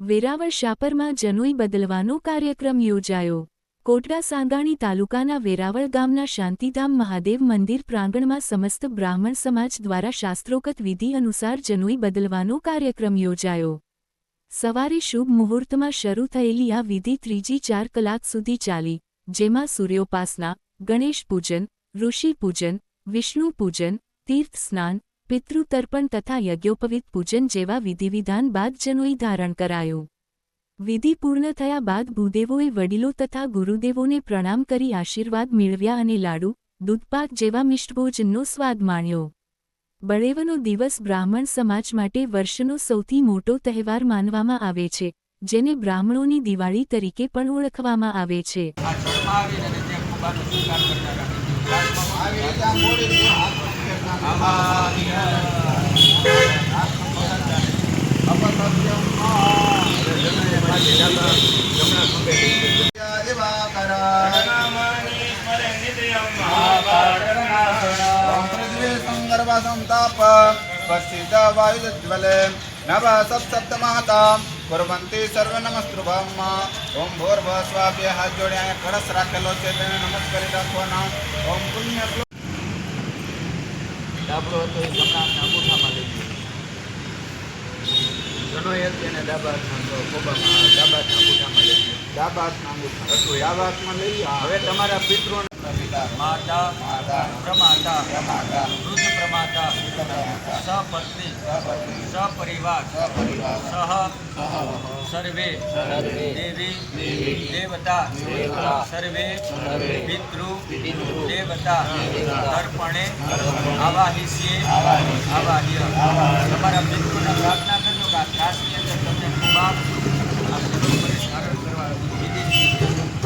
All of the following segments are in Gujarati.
વેરાવળ શાપરમાં જનોઈ બદલવાનો કાર્યક્રમ યોજાયો. કોટડા સાંગાણી તાલુકાના વેરાવળ ગામના શાંતિધામ મહાદેવ મંદિર પ્રાંગણમાં સમસ્ત બ્રાહ્મણ સમાજ દ્વારા શાસ્ત્રોક્ત વિધિ અનુસાર જનોઈ બદલવાનો કાર્યક્રમ યોજાયો. સવારે શુભ મુહૂર્તમાં શરૂ થયેલી આ વિધિ ત્રીજી ચાર કલાક સુધી ચાલી, જેમાં સૂર્યોપાસના, ગણેશ પૂજન, ઋષિ પૂજન, વિષ્ણુ પૂજન, તીર્થ સ્નાન પિતૃતર્પણ તથા યજ્ઞોપવિત પૂજન જેવા વિધિવિધાન બાદ જનોઈ ધારણ કરાયો. વિધિ પૂર્ણ થયા બાદ ભૂદેવોએ વડીલો તથા ગુરુદેવોને પ્રણામ કરી આશીર્વાદ મેળવ્યા અને લાડુ, દૂધપાક જેવા મિષ્ટભોજનનો સ્વાદ માણ્યો. બળેવનો દિવસ બ્રાહ્મણ સમાજ માટે વર્ષનો સૌથી મોટો તહેવાર માનવામાં આવે છે, જેને બ્રાહ્મણોની દિવાળી તરીકે પણ ઓળખવામાં આવે છે. संताप पश्चिता वायुज्वले नव सप्तमहताम् કુર્વંતી સર્વ નમસ્તૃભમ ઓમ ભોર સ્વાભ્ય હાથ જોડે અહીંયા કળશ રાખેલો છે તેને નમસ્કારી રાખવાના ઓમ પુણ્ય ડાબડો હતો એ જમણા અંગૂઠામાં લઈ ગયો. જનો એક એને ડાબા હાથના ખોબામાં ડાબા અંગૂઠામાં લઈ ગયો. ડાબા હાથમાં અંગૂઠા હતું ડાબા હાથમાં લઈ. હવે તમારા પિતા માતા માતા પ્રમાતા વૃદ્ધ પ્રમાતા સપત્ની સપરિવાર સહ સર્વે દેવી દેવતા સર્વે પિતૃ દેવતા તર્પણે આવાહિષ્યે આવાહ્ય. તમારા પિતૃને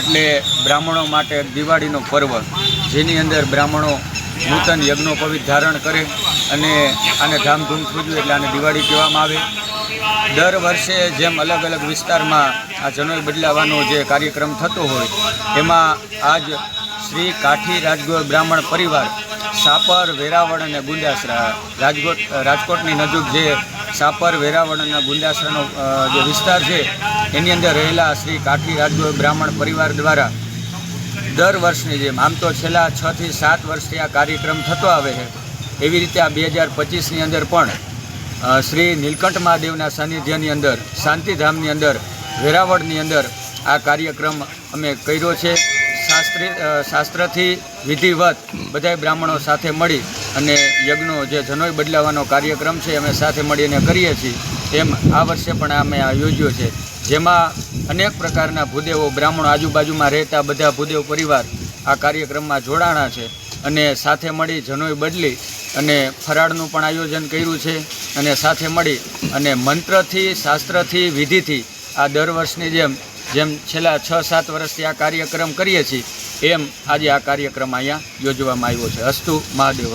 એટલે બ્રાહ્મણો માટે દિવાળીનો પર્વ, જેની અંદર બ્રાહ્મણો નૂતન યજ્ઞોપવિત ધારણ કરે અને આને ધામધૂમ ઉજવે એટલે આને દિવાળી કહેવામાં આવે. દર વર્ષે જેમ અલગ અલગ વિસ્તારમાં આ જનોઈ બદલાવાનો જે કાર્યક્રમ થતો હોય, એમાં આજ શ્રી કાઠી રાજગોર બ્રાહ્મણ પરિવાર સાપર, વેરાવળ અને ગુંદાસરા. રાજકોટ રાજકોટની નજીક જે સાપર, વેરાવળ અને ગુંદાસરાનો જે વિસ્તાર છે, એની અંદર રહેલા શ્રી કાઠી રાજગોર બ્રાહ્મણ પરિવાર દ્વારા દર વર્ષની જેમ, આમ તો છેલ્લા છ થી સાત વર્ષથી આ કાર્યક્રમ થતો આવે છે, એવી રીતે આ બે હજાર પચીસની અંદર પણ શ્રી નીલકંઠ મહાદેવના સાનિધ્યની અંદર, શાંતિધામની અંદર, વેરાવળની અંદર આ કાર્યક્રમ અમે કર્યો છે. શાસ્ત્રી શાસ્ત્રથી વિધિવત બધાય બ્રાહ્મણો સાથે મળી અને યજ્ઞો જે જનોઈ બદલાવાનો કાર્યક્રમ છે અમે સાથે મળીને કરીએ છીએ. તેમ આ વર્ષે પણ અમે આ યોજ્યો છે. જેમાં અનેક પ્રકારના ભૂદેવો બ્રાહ્મણો આજુબાજુમાં રહેતા બધા ભૂદેવ પરિવાર આ કાર્યક્રમમાં જોડાણા છે અને સાથે મળી જનોઈ બદલી અને ફરાળનું પણ આયોજન કર્યું છે અને સાથે મળી અને મંત્રથી, શાસ્ત્રથી, વિધિથી આ દર વર્ષની જેમ જેમ છેલ્લા છ, સાત વર્ષથી આ કાર્યક્રમ કરીએ છીએ, એમ આજે આ કાર્યક્રમ અહીંયા યોજવામાં આવ્યો છે અસ્તુ મહાદેવ.